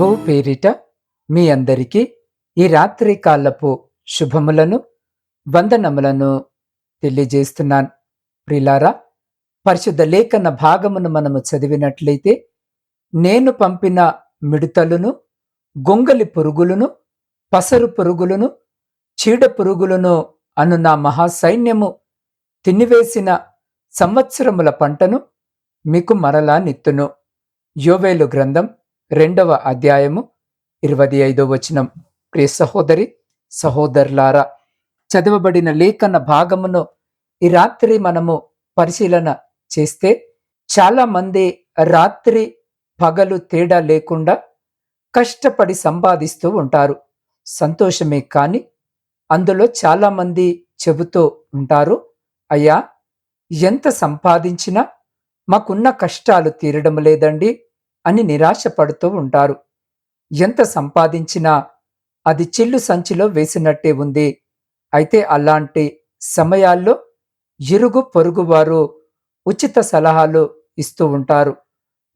ప్రభువు పేరిట మీ అందరికీ ఈ రాత్రి కాలపు శుభములను వందనములను తెలియజేస్తున్నాను. ప్రిలారా పరిశుద్ధ లేఖన భాగమును మనము చదివినట్లయితే నేను పంపిన మిడతలను గొంగలి పురుగులను పసరు పురుగులను చీడ పురుగులను అను నా మహాసైన్యము తినివేసిన సంవత్సరముల పంటను మీకు మరలా నిత్తును. యోవేలు గ్రంథం రెండవ అధ్యాయము ఇరవై ఐదో వచనం. ప్రియ సహోదరి సహోదరులారా చదవబడిన లేఖన భాగమును ఈ రాత్రి మనము పరిశీలన చేస్తే చాలామంది రాత్రి పగలు తేడా లేకుండా కష్టపడి సంపాదిస్తూ ఉంటారు. సంతోషమే కానీ అందులో చాలామంది చెబుతూ ఉంటారు అయ్యా ఎంత సంపాదించినా మాకున్న కష్టాలు తీరడం లేదండి. అని నిరాశపడుతూ ఉంటారు. ఎంత సంపాదించినా అది చిల్లు సంచిలో వేసినట్టే ఉంది. అయితే అలాంటి సమయాల్లో ఇరుగు పొరుగువారు ఉచిత సలహాలు ఇస్తూ ఉంటారు.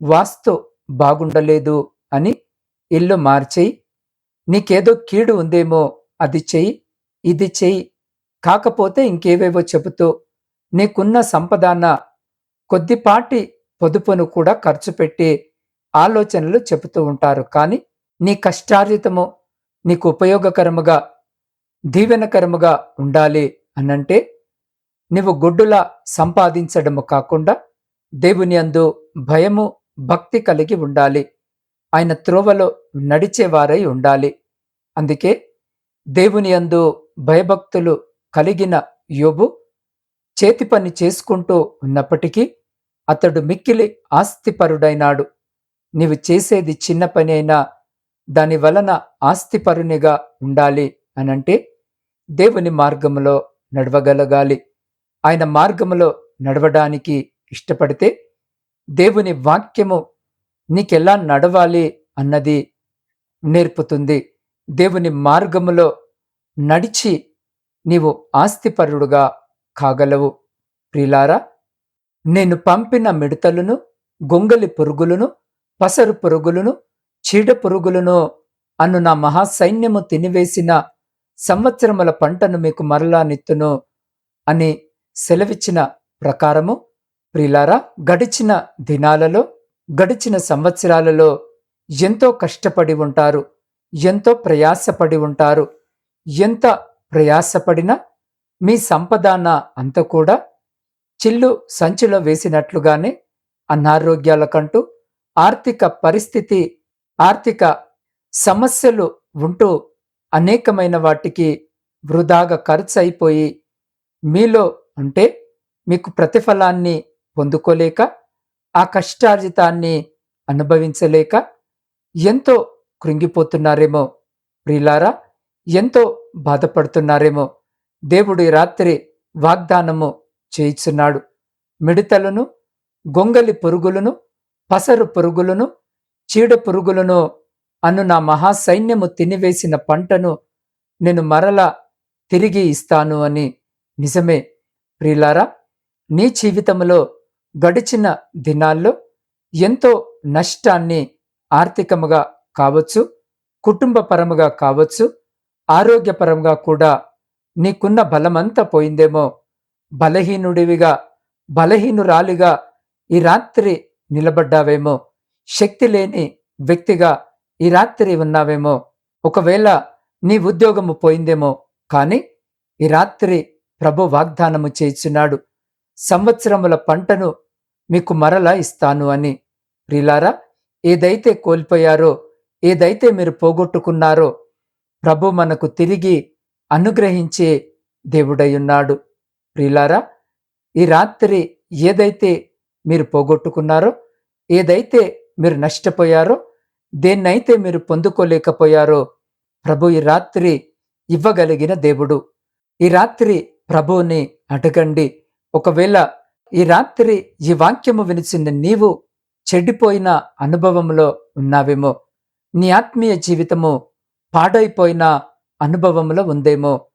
వాస్తు బాగుండలేదు అని ఇల్లు మార్చేయి. నీకేదో కీడు ఉందేమో అది చెయ్యి ఇది చెయ్యి. కాకపోతే ఇంకేవేవో చెబుతూ నీకున్న సంపదాన కొద్దిపాటి పొదుపును కూడా ఖర్చు పెట్టి ఆలోచనలు చెబుతూ ఉంటారు. కానీ నీ కష్టార్జితము నీకు ఉపయోగకరముగా దీవెనకరముగా ఉండాలి అనంటే నువ్వు గుడ్డులా సంపాదించడము కాకుండా దేవుని అందు భయము భక్తి కలిగి ఉండాలి. ఆయన త్రోవలో నడిచేవారై ఉండాలి. అందుకే దేవుని అందు భయభక్తులు కలిగిన యోబు చేతి పని చేసుకుంటూ ఉన్నప్పటికీ అతడు మిక్కిలి ఆస్తిపరుడైనాడు. నీవు చేసేది చిన్న పని అయినా దాని వలన ఆస్తిపరునిగా ఉండాలి అనంటే దేవుని మార్గములో నడవగలగాలి. ఆయన మార్గములో నడవడానికి ఇష్టపడితే దేవుని వాక్యము నీకెలా నడవాలి అన్నది నేర్పుతుంది. దేవుని మార్గములో నడిచి నీవు ఆస్తిపరుడుగా కాగలవు. ప్రిలారా నేను పంపిన మిడతలను గొంగలి పురుగులను పసరు పురుగులను చీడ పురుగులను అను నా మహాసైన్యము తినివేసిన సంవత్సరముల పంటను మీకు మరలా నెత్తును అని సెలవిచ్చిన ప్రకారము ప్రిలారా గడిచిన దినాలలో గడిచిన సంవత్సరాలలో ఎంతో కష్టపడి ఉంటారు ఎంతో ప్రయాసపడి ఉంటారు. ఎంత ప్రయాసపడినా మీ సంపదాన అంత కూడా చిల్లు సంచిలో వేసినట్లుగానే అనారోగ్యాలకంటూ ఆర్థిక పరిస్థితి ఆర్థిక సమస్యలు ఉంటూ అనేకమైన వాటికి వృధాగా ఖర్చు అయిపోయి మీలో అంటే మీకు ప్రతిఫలాన్ని పొందుకోలేక ఆ కష్టార్జితాన్ని అనుభవించలేక ఎంతో కృంగిపోతున్నారేమో ప్రిలారా ఎంతో బాధపడుతున్నారేమో దేవుడి రాత్రి వాగ్దానము చేయిచున్నాడు మిడతలను గొంగలి పురుగులను పసరు పురుగులను చీడ పురుగులను అను నా మహాసైన్యము తినివేసిన పంటను నేను మరల తిరిగి ఇస్తాను అని నిజమే. ప్రియులారా నీ జీవితంలో గడిచిన దినాల్లో ఎంతో నష్టాన్ని ఆర్థికముగా కావచ్చు కుటుంబపరముగా కావచ్చు ఆరోగ్యపరంగా కూడా నీకున్న బలమంతా పోయిందేమో. బలహీనుడివిగా బలహీనురాలిగా ఈ రాత్రి నిలబడ్డావేమో. శక్తి లేని వ్యక్తిగా ఈ రాత్రి ఉన్నావేమో. ఒకవేళ నీ ఉద్యోగము పోయిందేమో. కానీ ఈ రాత్రి ప్రభు వాగ్దానము చేస్తున్నాడు సంవత్సరముల పంటను మీకు మరలా ఇస్తాను అని. ప్రిలారా ఏదైతే కోల్పోయారో ఏదైతే మీరు పోగొట్టుకున్నారో ప్రభు మనకు తిరిగి అనుగ్రహించే దేవుడై ప్రిలారా ఈ రాత్రి ఏదైతే మీరు పోగొట్టుకున్నారో ఏదైతే మీరు నష్టపోయారో దేన్నైతే మీరు పొందుకోలేకపోయారో ప్రభు ఈ రాత్రి ఇవ్వగలిగిన దేవుడు. ఈ రాత్రి ప్రభువుని అడగండి. ఒకవేళ ఈ రాత్రి ఈ వాక్యము వినిచిన నీవు చెడిపోయిన అనుభవంలో ఉన్నావేమో నీ ఆత్మీయ జీవితము పాడైపోయిన అనుభవంలో ఉందేమో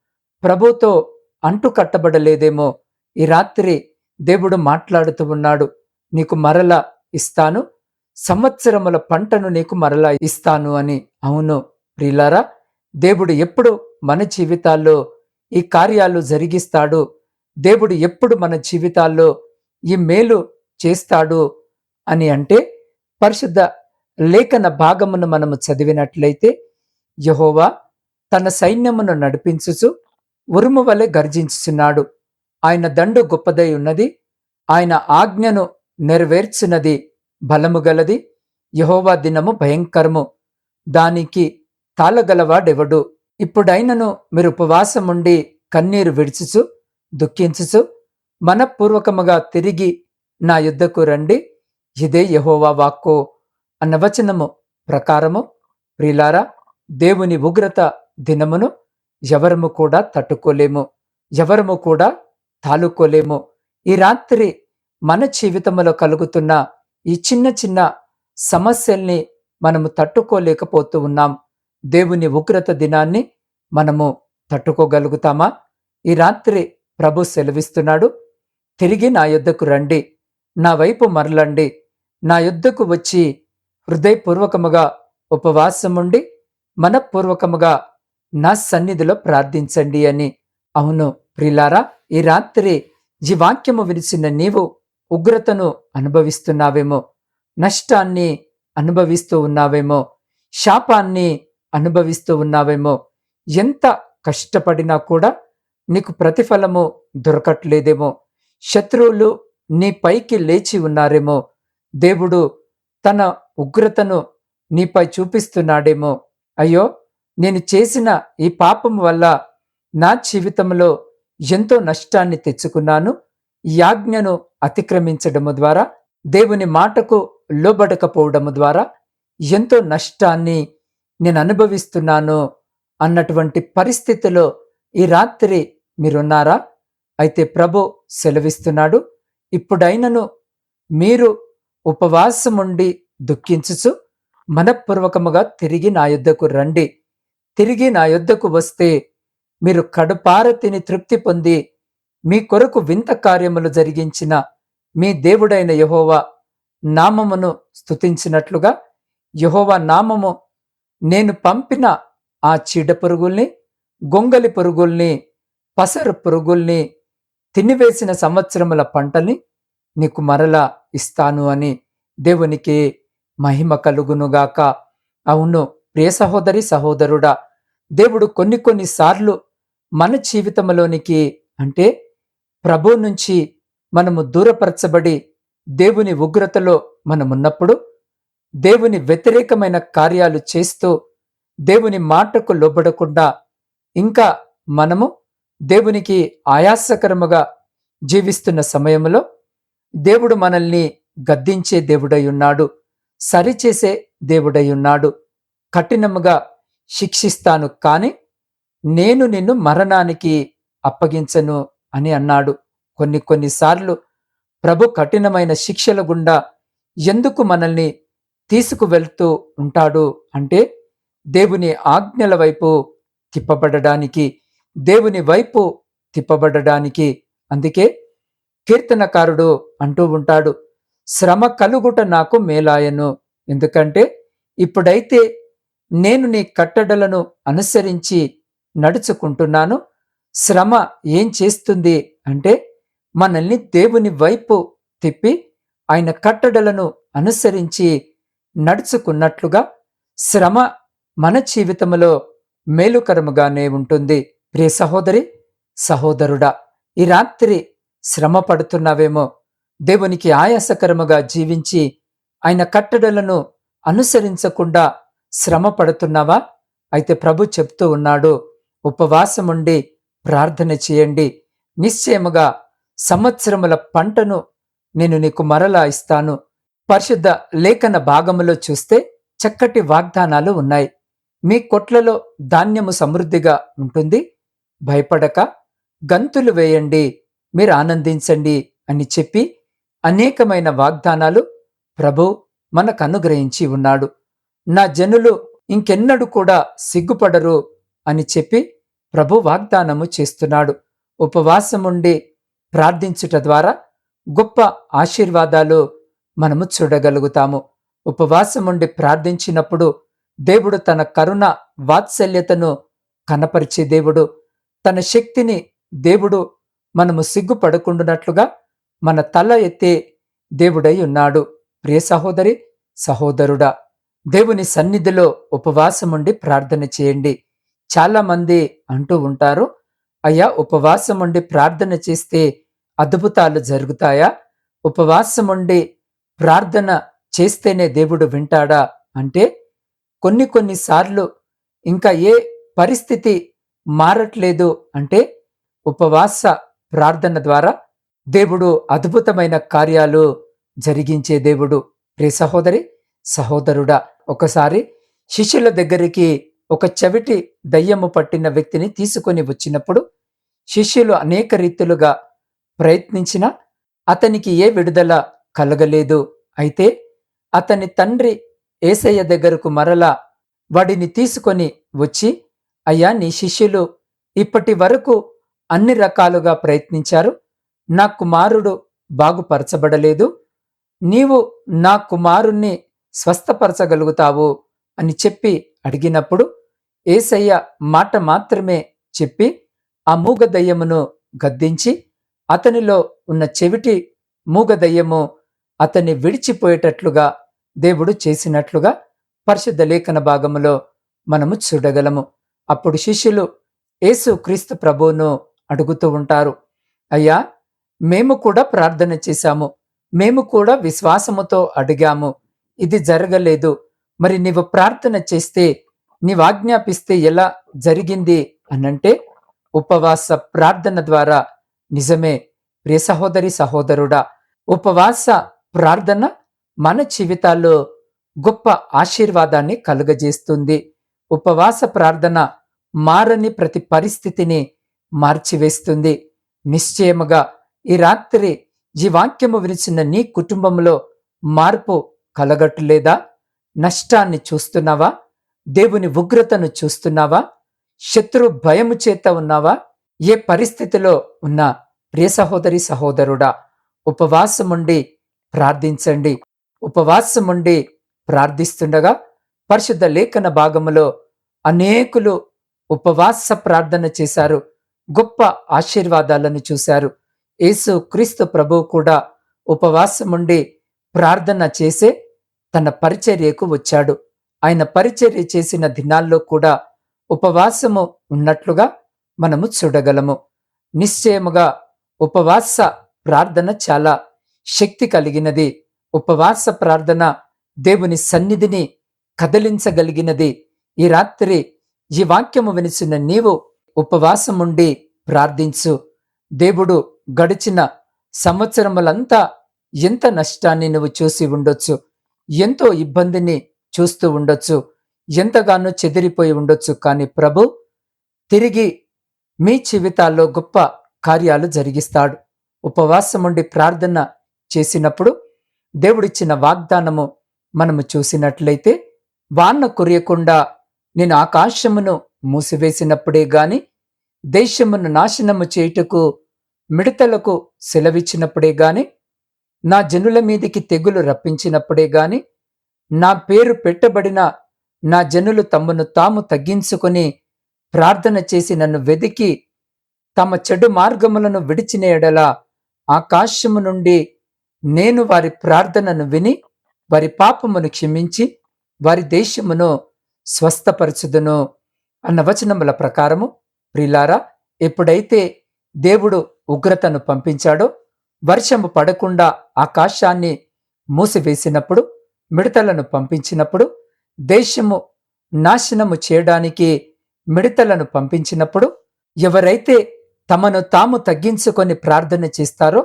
ప్రభుతో అంటు కట్టబడలేదేమో ఈ రాత్రి దేవుడు మాట్లాడుతూ ఉన్నాడు. నీకు మరల ఇస్తాను. సంవత్సరముల పంటను నీకు మరల ఇస్తాను అని. అవును ప్రియులారా దేవుడు ఎప్పుడు మన జీవితాల్లో ఈ కార్యాలు జరిగిస్తాడు. దేవుడు ఎప్పుడు మన జీవితాల్లో ఈ మేలు చేస్తాడు అని అంటే పరిశుద్ధ లేఖన భాగమును మనము చదివినట్లయితే యహోవా తన సైన్యమును నడిపించుచు ఉరుము వలె గర్జించుచున్నాడు. ఆయన దండు గొప్పదై ఉన్నది. ఆయన ఆజ్ఞను నెరవేర్చినది బలము గలది యహోవా దినము భయంకరము. దానికి తాళగలవాడెవడు? ఇప్పుడైనను మీరు ఉపవాసముండి కన్నీరు విడిచుచు దుఃఖించుచు మనపూర్వకముగా తిరిగి నా యుద్ధకు రండి. ఇదే యహోవా వాక్కు. అన్న వచనము ప్రకారము ప్రిలారా దేవుని ఉగ్రత దినమును ఎవరము కూడా తట్టుకోలేము ఎవరము కూడా తాలుకోలేము ఈ రాత్రి మన జీవితంలో కలుగుతున్న ఈ చిన్న చిన్న సమస్యల్ని మనము తట్టుకోలేకపోతూ ఉన్నాం. దేవుని ఉగ్రత దినాన్ని మనము తట్టుకోగలుగుతామా? ఈ రాత్రి ప్రభు సెలవిస్తున్నాడు. తిరిగి నా యుద్ధకు రండి. నా వైపు మరలండి. నా యుద్ధకు వచ్చి హృదయపూర్వకముగా ఉపవాసముండి మనపూర్వకముగా నా సన్నిధిలో ప్రార్థించండి అని. అవును ప్రిలారా ఈ రాత్రి ఈ వాక్యము విరిచిన నీవు ఉగ్రతను అనుభవిస్తున్నావేమో నష్టాన్ని అనుభవిస్తూ ఉన్నావేమో శాపాన్ని అనుభవిస్తూ ఉన్నావేమో ఎంత కష్టపడినా కూడా నీకు ప్రతిఫలము దొరకట్లేదేమో శత్రువులు నీ పైకి లేచి ఉన్నారేమో దేవుడు తన ఉగ్రతను నీపై చూపిస్తున్నాడేమో. అయ్యో నేను చేసిన ఈ పాపం వల్ల నా జీవితంలో ఎంతో నష్టాన్ని తెచ్చుకున్నాను యాజ్ఞను అతిక్రమించడము ద్వారా దేవుని మాటకు లోబడకపోవడము ద్వారా ఎంతో నష్టాన్ని నేను అనుభవిస్తున్నాను అన్నటువంటి పరిస్థితిలో ఈ రాత్రి మీరున్నారా? అయితే ప్రభు సెలవిస్తున్నాడు ఇప్పుడైనను మీరు ఉపవాసముండి దుఃఖించుచు మనపూర్వకముగా తిరిగి నా యుద్ధకు రండి. తిరిగి నా యుద్ధకు వస్తే మీరు కడుపార తిని తృప్తి పొంది మీ కొరకు వింత కార్యములు జరిగించిన మీ దేవుడైన యహోవా నామమును స్తుతించినట్లుగా యహోవా నామము నేను పంపిన ఆ చీడ పురుగుల్ని గొంగలి పురుగుల్ని పసరు పురుగుల్ని తినివేసిన సంవత్సరముల పంటని నీకు మరలా ఇస్తాను అని దేవునికి మహిమ కలుగునుగాక అవును ప్రియ సహోదరి సహోదరుడా దేవుడు కొన్ని కొన్నిసార్లు మన జీవితంలోనికి అంటే ప్రభు నుంచి మనము దూరపరచబడి దేవుని ఉగ్రతలో మనమున్నప్పుడు దేవుని వ్యతిరేకమైన కార్యాలు చేస్తూ దేవుని మాటకు లోబడకుండా ఇంకా మనము దేవునికి ఆయాసకరముగా జీవిస్తున్న సమయంలో దేవుడు మనల్ని గద్దించే దేవుడై ఉన్నాడు సరిచేసే దేవుడై ఉన్నాడు. కఠినముగా శిక్షిస్తాను కాని నేను నిన్ను మరణానికి అప్పగించను అని అన్నాడు. కొన్ని కొన్నిసార్లు ప్రభు కఠినమైన శిక్షల గుండా ఎందుకు మనల్ని తీసుకువెళ్తూ ఉంటాడు అంటే దేవుని ఆజ్ఞల వైపు తిప్పబడడానికి దేవుని వైపు తిప్పబడడానికి. అందుకే కీర్తనకారుడు అంటూ ఉంటాడు శ్రమ కలుగుట నాకు మేలాయను. ఎందుకంటే ఇప్పుడైతే నేను నీ కట్టడలను అనుసరించి నడుచుకుంటున్నాను. శ్రమ ఏం చేస్తుంది అంటే మనల్ని దేవుని వైపు తిప్పి ఆయన కట్టడలను అనుసరించి నడుచుకున్నట్లుగా శ్రమ మన జీవితంలో మేలుకరముగానే ఉంటుంది. ప్రియ సహోదరి సహోదరుడా ఈ రాత్రి శ్రమ పడుతున్నావేమో? దేవునికి ఆయాసకరముగా జీవించి ఆయన కట్టడలను అనుసరించకుండా శ్రమ పడుతున్నావా? అయితే ప్రభు చెప్తూ ఉన్నాడు ఉపవాసముండి ప్రార్థన చేయండి. నిశ్చయముగా సంవత్సరముల పంటను నేను నీకు మరలా ఇస్తాను. పరిశుద్ధ లేఖన భాగములో చూస్తే చక్కటి వాగ్దానాలు ఉన్నాయి. మీ కొట్లలో ధాన్యము సమృద్ధిగా ఉంటుంది. భయపడక గంతులు వేయండి. మీరు ఆనందించండి అని చెప్పి అనేకమైన వాగ్దానాలు ప్రభు మనకు అనుగ్రహించి ఉన్నాడు. నా జనులు ఇంకెన్నడూ కూడా సిగ్గుపడరు అని చెప్పి ప్రభు వాగ్దానము చేస్తున్నాడు. ఉపవాసముండి ప్రార్థించుట ద్వారా గొప్ప ఆశీర్వాదాలు మనము చూడగలుగుతాము. ఉపవాసముండి ప్రార్థించినప్పుడు దేవుడు తన కరుణ వాత్సల్యతను కనపరిచే దేవుడు. తన శక్తిని దేవుడు మనము సిగ్గుపడకుండునట్లుగా మన తల ఎత్తే దేవుడై ఉన్నాడు. ప్రియ సహోదరి సహోదరుడా దేవుని సన్నిధిలో ఉపవాసముండి ప్రార్థన చేయండి. చాలామంది అంటూ ఉంటారు అయ్యా ఉపవాసం ఉండి ప్రార్థన చేస్తే అద్భుతాలు జరుగుతాయా? ఉపవాసం ఉండి ప్రార్థన చేస్తేనే దేవుడు వింటాడా? అంటే కొన్ని కొన్నిసార్లు ఇంకా ఏ పరిస్థితి మారట్లేదు అంటే ఉపవాస ప్రార్థన ద్వారా దేవుడు అద్భుతమైన కార్యాలు జరిగించే దేవుడు. ప్రే సహోదరి సహోదరుడా ఒకసారి శిష్యుల దగ్గరికి ఒక చెవిటి దయ్యము పట్టిన వ్యక్తిని తీసుకొని వచ్చినప్పుడు శిష్యులు అనేక రీతులుగా ప్రయత్నించిన అతనికి ఏ విడుదల కలగలేదు. అయితే అతని తండ్రి ఏసయ్య దగ్గరకు మరలా వాడిని తీసుకొని వచ్చి అయ్యా నీ శిష్యులు ఇప్పటి వరకు అన్ని రకాలుగా ప్రయత్నించారు. నా కుమారుడు బాగుపరచబడలేదు. నీవు నా కుమారుణ్ణి స్వస్థపరచగలుగుతావు అని చెప్పి అడిగినప్పుడు ఏసయ్య మాట మాత్రమే చెప్పి ఆ మూగదయ్యమును గద్దించి అతనిలో ఉన్న చెవిటి మూగదయ్యము అతన్ని విడిచిపోయేటట్లుగా దేవుడు చేసినట్లుగా పరిశుద్ధ లేఖన భాగములో మనము చూడగలము. అప్పుడు శిష్యులు యేసు క్రీస్తు ప్రభువును అడుగుతూ ఉంటారు అయ్యా మేము కూడా ప్రార్థన చేశాము మేము కూడా విశ్వాసముతో అడిగాము ఇది జరగలేదు మరి నీవు ప్రార్థన చేస్తే నీవు ఆజ్ఞాపిస్తే ఎలా జరిగింది అనంటే ఉపవాస ప్రార్థన ద్వారా నిజమే ప్రియ సహోదరి సహోదరుడా. ఉపవాస ప్రార్థన మన జీవితాల్లో గొప్ప ఆశీర్వాదాన్ని కలుగజేస్తుంది. ఉపవాస ప్రార్థన మారని ప్రతి పరిస్థితిని మార్చివేస్తుంది. నిశ్చయముగా ఈ రాత్రి ఈ వాక్యము విరిచిన నీ కుటుంబంలో మార్పు కలగట్లేదా? నష్టాన్ని చూస్తున్నావా? దేవుని ఉగ్రతను చూస్తున్నావా? శత్రు భయము చేత ఉన్నావా? ఏ పరిస్థితిలో ఉన్నా ప్రియ సహోదరి సహోదరుడా ఉపవాసముండి ప్రార్థించండి. ఉపవాసముండి ప్రార్థిస్తుండగా పరిశుద్ధ లేఖన భాగములో అనేకులు ఉపవాస ప్రార్థన చేశారు గొప్ప ఆశీర్వాదాలను చూశారు. యేసు క్రీస్తు ప్రభువు కూడా ఉపవాసముండి ప్రార్థన చేసే తన పరిచర్యకు వచ్చాడు. ఆయన పరిచర్య చేసిన దినాల్లో కూడా ఉపవాసము ఉన్నట్లుగా మనము చూడగలము. నిశ్చయముగా ఉపవాస ప్రార్థన చాలా శక్తి కలిగినది. ఉపవాస ప్రార్థన దేవుని సన్నిధిని కదిలించగలిగినది. ఈ రాత్రి ఈ వాక్యము వినిచిన నీవు ఉపవాసముండి ప్రార్థించు. దేవుడు గడిచిన సంవత్సరములంతా ఎంత నష్టాన్ని నువ్వు చూసి ఉండొచ్చు. ఎంతో ఇబ్బందిని చూస్తూ ఉండొచ్చు. ఎంతగానో చెదిరిపోయి ఉండొచ్చు. కానీ ప్రభు తిరిగి మీ జీవితాల్లో గొప్ప కార్యాలు జరిగిస్తాడు. ఉపవాసం ఉండి ప్రార్థన చేసినప్పుడు దేవుడిచ్చిన వాగ్దానము మనము చూసినట్లయితే వాన కురియకుండా నేను ఆకాశమును మూసివేసినప్పుడే గాని దేశమును నాశనము చేయుటకు మిడతలకు సెలవిచ్చినప్పుడే గాని నా జనుల మీదికి తెగులు రప్పించినప్పుడే గాని నా పేరు పెట్టబడిన నా జనులు తమను తాము తగ్గించుకొని ప్రార్థన చేసి నన్ను వెదికి తమ చెడు మార్గములను విడిచిన ఎడల ఆకాశము నుండి నేను వారి ప్రార్థనను విని వారి పాపమును క్షమించి వారి దేశమును స్వస్థపరచుదును అన్న వచనముల ప్రకారము. ప్రిలారా ఎప్పుడైతే దేవుడు ఉగ్రతను పంపించాడో వర్షము పడకుండా ఆకాశాన్ని మూసివేసినప్పుడు మిడతలను పంపించినప్పుడు దేశము నాశనము చేయడానికి మిడతలను పంపించినప్పుడు ఎవరైతే తమను తాము తగ్గించుకొని ప్రార్థన చేస్తారో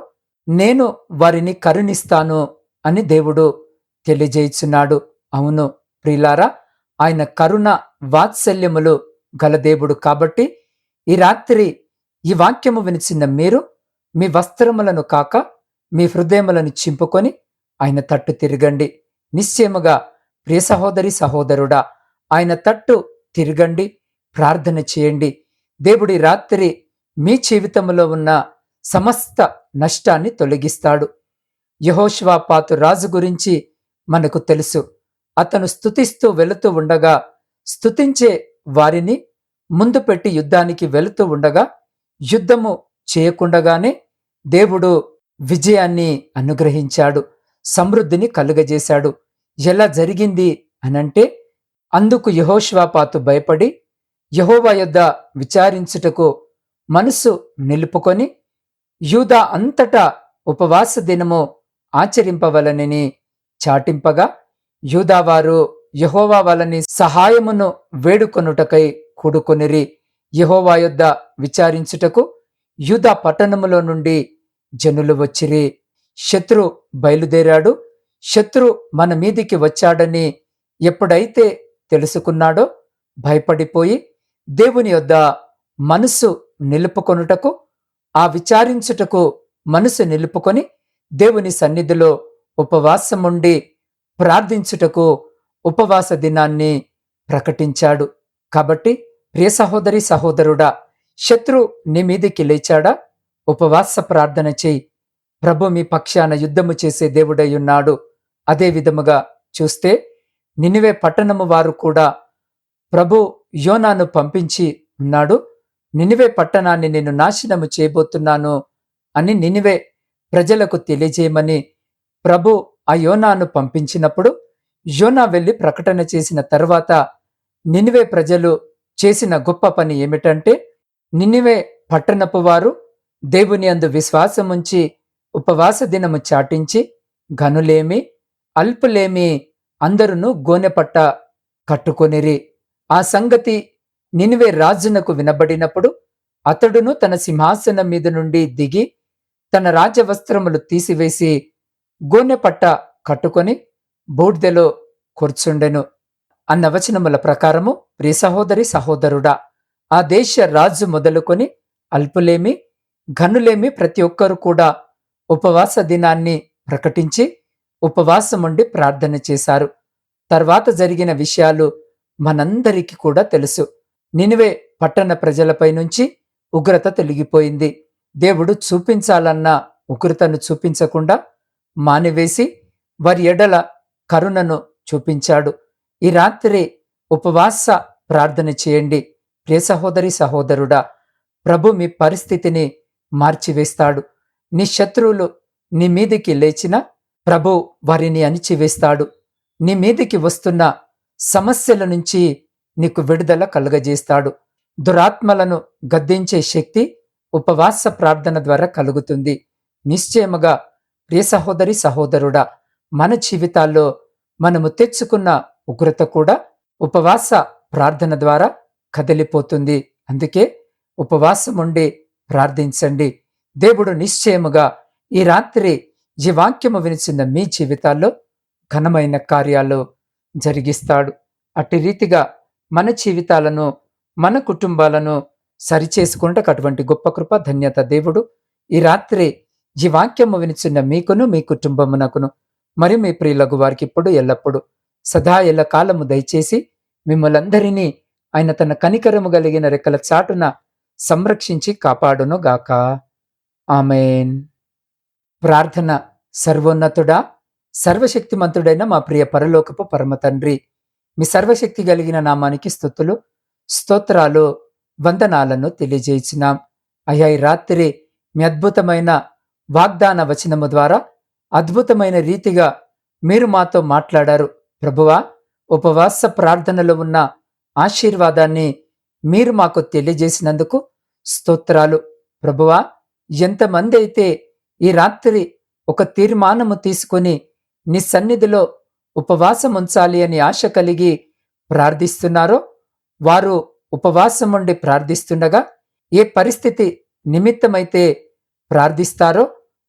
నేను వారిని కరుణిస్తాను అని దేవుడు తెలియజేయుచున్నాడు. అవును ప్రిలారా ఆయన కరుణ వాత్సల్యములు గల దేవుడు కాబట్టి ఈ రాత్రి ఈ వాక్యము వినిచిన మీరు మీ వస్త్రములను కాక మీ హృదయములను చింపుకొని ఆయన తట్టు తిరగండి. నిశ్చయముగా ప్రియ సహోదరి సహోదరుడా ఆయన తట్టు తిరగండి ప్రార్థన చేయండి. దేవుడి రాత్రి మీ జీవితంలో ఉన్న సమస్త నష్టాన్ని తొలగిస్తాడు. యహోష్వాపాతు రాజు గురించి మనకు తెలుసు. అతను స్తుతిస్తూ వెళుతూ ఉండగా స్తుతించే వారిని ముందు పెట్టి యుద్ధానికి వెళుతూ ఉండగా యుద్ధము చేయకుండగానే దేవుడు విజయాన్ని అనుగ్రహించాడు సమృద్ధిని కలుగజేశాడు. ఎలా జరిగింది అనంటే అందుకు యహోష్వాపాతు భయపడి యహోవా యొద్ద విచారించుటకు మనసు నిలుపుకొని యూదా అంతటా ఉపవాస దినము ఆచరింపవలనని చాటింపగా యూదావారు యహోవా వలని సహాయమును వేడుకొనుటకై కూడుకొనిరి యహోవా యొద్ద విచారించుటకు యూదా పట్టణములో నుండి జనులు వచ్చిరి. శత్రు బయలుదేరాడు శత్రు మన మీదికి వచ్చాడని ఎప్పుడైతే తెలుసుకున్నాడో భయపడిపోయి దేవుని యొద్ద మనసు నిలుపుకొనుటకు ఆ విచారించుటకు మనసు నిలుపుకొని దేవుని సన్నిధిలో ఉపవాసముండి ప్రార్థించుటకు ఉపవాస దినాన్ని ప్రకటించాడు. కాబట్టి ప్రియ సహోదరి సహోదరుడా శత్రు నీ మీదికి లేచాడా? ఉపవాస ప్రార్థన చేయి. ప్రభు మీ పక్షాన యుద్ధము చేసే దేవుడై ఉన్నాడు. అదే విధముగా చూస్తే నినివే పట్టణము వారు కూడా ప్రభు యోనాను పంపించి ఉన్నాడు. నినివే పట్టణాన్ని నేను నాశనము చేయబోతున్నాను అని నినివే ప్రజలకు తెలియజేయమని ప్రభు ఆ యోనాను పంపించినప్పుడు యోనా వెళ్ళి ప్రకటన చేసిన తర్వాత నినివే ప్రజలు చేసిన గొప్ప పని ఏమిటంటే నినివే పట్టణపు వారు దేవుని అందు విశ్వాసముంచి ఉపవాస దినము చాటించి గనులేమి అల్పులేమి అందరును గోనెపట్ట కట్టుకొనిరి. ఆ సంగతి నినివే రాజునకు వినబడినప్పుడు అతడును తన సింహాసనం మీద నుండి దిగి తన రాజవస్త్రములు తీసివేసి గోనెపట్ట కట్టుకొని బూడ్దెలో కూర్చుండెను. అన్న వచనముల ప్రకారము ప్రియ సహోదరి సహోదరుడా ఆ దేశ రాజు మొదలుకొని అల్పులేమి ఘనులేమి ప్రతి ఒక్కరు కూడా ఉపవాస దినాన్ని ప్రకటించి ఉపవాసముండి ప్రార్థన చేశారు. తర్వాత జరిగిన విషయాలు మనందరికీ కూడా తెలుసు. నినివే పట్టణ ప్రజలపై నుంచి ఉగ్రత తొలగిపోయింది. దేవుడు చూపించాలన్న ఉగ్రతను చూపించకుండా మానివేసి వారి ఎడల కరుణను చూపించాడు. ఈ రాత్రి ఉపవాస ప్రార్థన చేయండి. ప్రియ సహోదరి సహోదరుడా ప్రభు మీ పరిస్థితిని మార్చివేస్తాడు. నీ శత్రువులు నీ మీదికి లేచిన ప్రభు వారిని అణిచివేస్తాడు. నీ మీదికి వస్తున్న సమస్యల నుంచి నీకు విడుదల కలుగజేస్తాడు. దురాత్మలను గద్దించే శక్తి ఉపవాస ప్రార్థన ద్వారా కలుగుతుంది. నిశ్చయముగా ప్రియ సహోదరి సహోదరుడా మన జీవితాల్లో మనము తెచ్చుకున్న ఉగ్రత కూడా ఉపవాస ప్రార్థన ద్వారా కదిలిపోతుంది. అందుకే ఉపవాసం ఉండి ప్రార్థించండి. దేవుడు నిశ్చయముగా ఈ రాత్రి ఈ వాక్యము వినిచిన మీ జీవితాల్లో ఘనమైన కార్యాలు జరిగిస్తాడు. అట్టి రీతిగా మన జీవితాలను మన కుటుంబాలను సరిచేసుకుంటే అటువంటి గొప్ప కృప ధన్యత దేవుడు ఈ రాత్రి ఈ వాక్యము వినిచున్న మీకును మీ కుటుంబమునకును మరియు మీ ప్రియులకు వారికి ఇప్పుడు ఎల్లప్పుడు సదా ఎల్ల కాలము దయచేసి మిమ్మలందరినీ ఆయన తన కనికరము కలిగిన రెక్కల చాటున సంరక్షించి కాపాడును గాక ఆమెన్. ప్రార్థన సర్వోన్నతుడా సర్వశక్తిమంతుడైన మా ప్రియ పరలోకపు పరమ తండ్రి మీ సర్వశక్తి కలిగిన నామానికి స్థుతులు స్తోత్రాలు వందనాలను తెలియజేసినాం అయ్యా ఈ రాత్రి మీ అద్భుతమైన వాగ్దాన వచనము ద్వారా అద్భుతమైన రీతిగా మీరు మాతో మాట్లాడారు. ప్రభువా ఉపవాస ప్రార్థనలో ఉన్న ఆశీర్వాదాన్ని మీరు మాకు తెలియజేసినందుకు స్తోత్రాలు. ప్రభువా ఎంతమంది అయితే ఈ రాత్రి ఒక తీర్మానము తీసుకొని నీ సన్నిధిలో ఉపవాసం ఉంచాలి అని ఆశ కలిగి ప్రార్థిస్తున్నారో వారు ఉపవాసం ఉండి ప్రార్థిస్తుండగా ఏ పరిస్థితి నిమిత్తమైతే ప్రార్థిస్తారో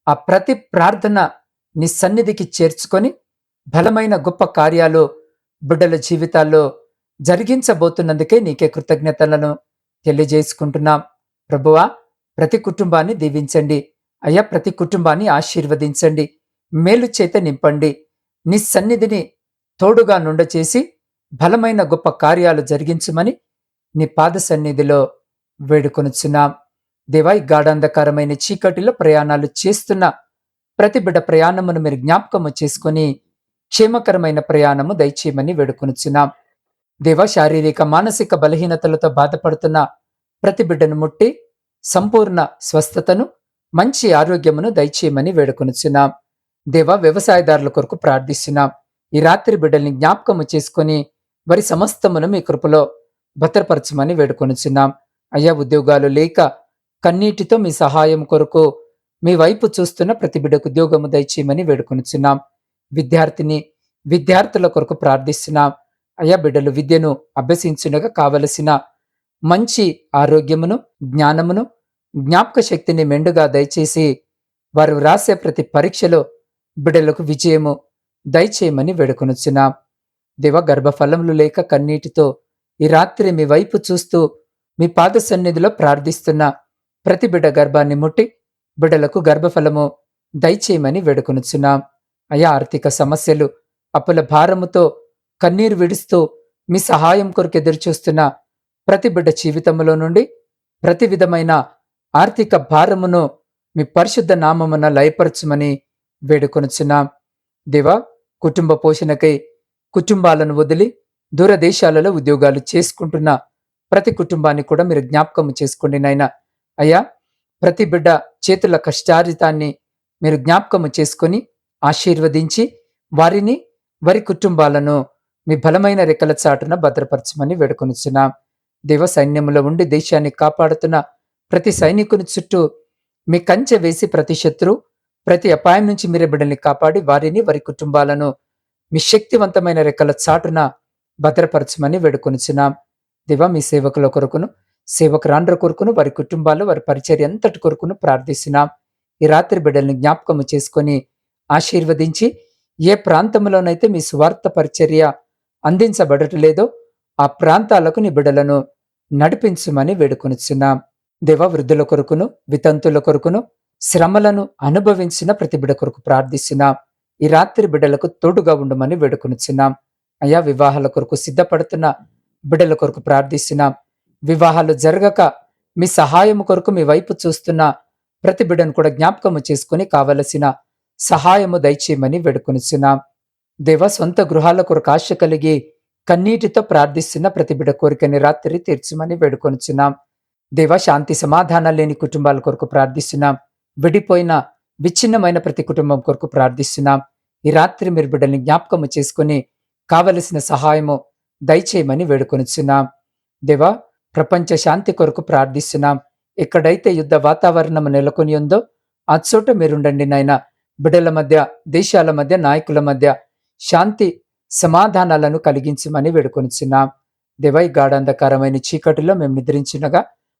ఆ ప్రతి ప్రార్థన నీ సన్నిధికి చేర్చుకొని బలమైన గొప్ప కార్యాలు బిడ్డల జీవితాల్లో జరిగించబోతున్నందుకే నీకే కృతజ్ఞతలను తెలియజేసుకుంటున్నాం. ప్రభువా ప్రతి కుటుంబాన్ని దీవించండి. అయ్యా ప్రతి కుటుంబాన్ని ఆశీర్వదించండి. మేలు చేత నింపండి. నీ సన్నిధిని తోడుగా నుండచేసి బలమైన గొప్ప కార్యాలు జరిగించమని నీ పాద సన్నిధిలో వేడుకొనుచున్నాం. దేవాయి గాఢాంధకారమైన చీకటిలో ప్రయాణాలు చేస్తున్న ప్రతి బిడ్డ ప్రయాణమును మీరు జ్ఞాపకము చేసుకొని క్షేమకరమైన ప్రయాణము దయచేయమని వేడుకొనుచున్నాం. దేవ శారీరక మానసిక బలహీనతలతో బాధపడుతున్న ప్రతి బిడ్డను ముట్టి సంపూర్ణ స్వస్థతను మంచి ఆరోగ్యమును దయచేయమని వేడుకొనుచున్నాం. దేవ వ్యవసాయదారుల కొరకు ప్రార్థిస్తున్నాం. ఈ రాత్రి బిడ్డల్ని జ్ఞాపకము చేసుకొని వారి సమస్తమును మీ కృపలో భద్రపరచమని వేడుకొనుచున్నాం. అయ్యా ఉద్యోగాలు లేక కన్నీటితో మీ సహాయం కొరకు మీ వైపు చూస్తున్న ప్రతి బిడ్డకు ఉద్యోగము దయచేయమని వేడుకొనుచున్నాం. విద్యార్థిని విద్యార్థుల కొరకు ప్రార్థిస్తున్నాం. అయ్యా బిడ్డలు విద్యను అభ్యసించునగా కావలసిన మంచి ఆరోగ్యమును జ్ఞానమును జ్ఞాపక శక్తిని మెండుగా దయచేసి వారు రాసే ప్రతి పరీక్షలో బిడ్డలకు విజయము దయచేయమని వేడుకొనుచున్నాం. దేవ గర్భఫలములు లేక కన్నీటితో ఈ రాత్రి మీ వైపు చూస్తూ మీ పాద సన్నిధిలో ప్రార్థిస్తున్న ప్రతి బిడ్డ గర్భాన్ని ముట్టి బిడ్డలకు గర్భఫలము దయచేయమని వేడుకొనుచున్నాం. అయా ఆర్థిక సమస్యలు అప్పుల భారముతో కన్నీరు విడుస్తూ మీ సహాయం కొరకు ఎదురుచూస్తున్న ప్రతి బిడ్డ జీవితంలో నుండి ప్రతి విధమైన ఆర్థిక భారమును మీ పరిశుద్ధ నామమున లయపరచమని వేడుకొనుచున్నాం. దేవా కుటుంబ పోషణకై కుటుంబాలను వదిలి దూరదేశాలలో ఉద్యోగాలు చేసుకుంటున్న ప్రతి కుటుంబాన్ని కూడా మీరు జ్ఞాపకం చేసుకోండి నాయన. అయ్యా ప్రతి బిడ్డ చేతుల కష్టారితాన్ని మీరు జ్ఞాపకము చేసుకొని ఆశీర్వదించి వారిని వారి కుటుంబాలను మీ బలమైన రెక్కల చాటున భద్రపరచమని వేడుకొనిచున్నాం. దేవ సైన్యములో ఉండి దేశాన్ని కాపాడుతున్న ప్రతి సైనికుని చుట్టూ మీ కంచె వేసి ప్రతి శత్రు ప్రతి అపాయం నుంచి మీరే బిడ్డల్ని కాపాడి వారిని వారి కుటుంబాలను మీ శక్తివంతమైన రెక్కల చాటున భద్రపరచమని వేడుకొనిచున్నాం. దివా మీ సేవకుల కొరకును సేవకురాండ్ర కొరకును వారి కుటుంబాలు వారి పరిచర్య ఎంతటి కొరకును ప్రార్థిస్తున్నాం. ఈ రాత్రి బిడ్డల్ని జ్ఞాపకము చేసుకొని ఆశీర్వదించి ఏ ప్రాంతంలోనైతే మీ స్వార్థ పరిచర్య అందించబడటలేదో ఆ ప్రాంతాలకు నీ బిడ్డలను నడిపించమని వేడుకొనిచున్నాం. దేవ వృద్ధుల కొరకును వితంతుల కొరకును శ్రమలను అనుభవించిన ప్రతి బిడ కొరకు ప్రార్థిస్తున్నాం. ఈ రాత్రి బిడ్డలకు తోడుగా ఉండమని వేడుకొనిచున్నాం. అయా వివాహాల కొరకు సిద్ధపడుతున్న బిడ్డల కొరకు ప్రార్థిస్తున్నాం. వివాహాలు జరగక మీ సహాయం కొరకు మీ వైపు చూస్తున్న ప్రతి బిడ్డను కూడా జ్ఞాపకము చేసుకుని కావలసిన సహాయము దయచేయమని వేడుకొనిచున్నాం. దేవ సొంత గృహాల కొరకు ఆశ కలిగి కన్నీటితో ప్రార్థిస్తున్న ప్రతి బిడ్డ కోరికని రాత్రి తీర్చమని వేడుకొనిచున్నాం. దేవ శాంతి సమాధానాలు లేని కుటుంబాల కొరకు ప్రార్థిస్తున్నాం. విడిపోయిన విచ్ఛిన్నమైన ప్రతి కుటుంబం కొరకు ప్రార్థిస్తున్నాం. ఈ రాత్రి మీరు బిడ్డల్ని జ్ఞాపకము చేసుకుని కావలసిన సహాయము దయచేయమని వేడుకొనిచున్నాం. దేవా ప్రపంచ శాంతి కొరకు ప్రార్థిస్తున్నాం. ఎక్కడైతే యుద్ధ వాతావరణం నెలకొని ఉందో ఆ చోట మీరుండండి నాయన. బిడ్డల మధ్య దేశాల మధ్య నాయకుల మధ్య శాంతి సమాధానాలను కలిగించమని వేడుకొనిచున్నాం. ఈ గాఢాంధకారమైన చీకటిలో మేము నిద్రించినగా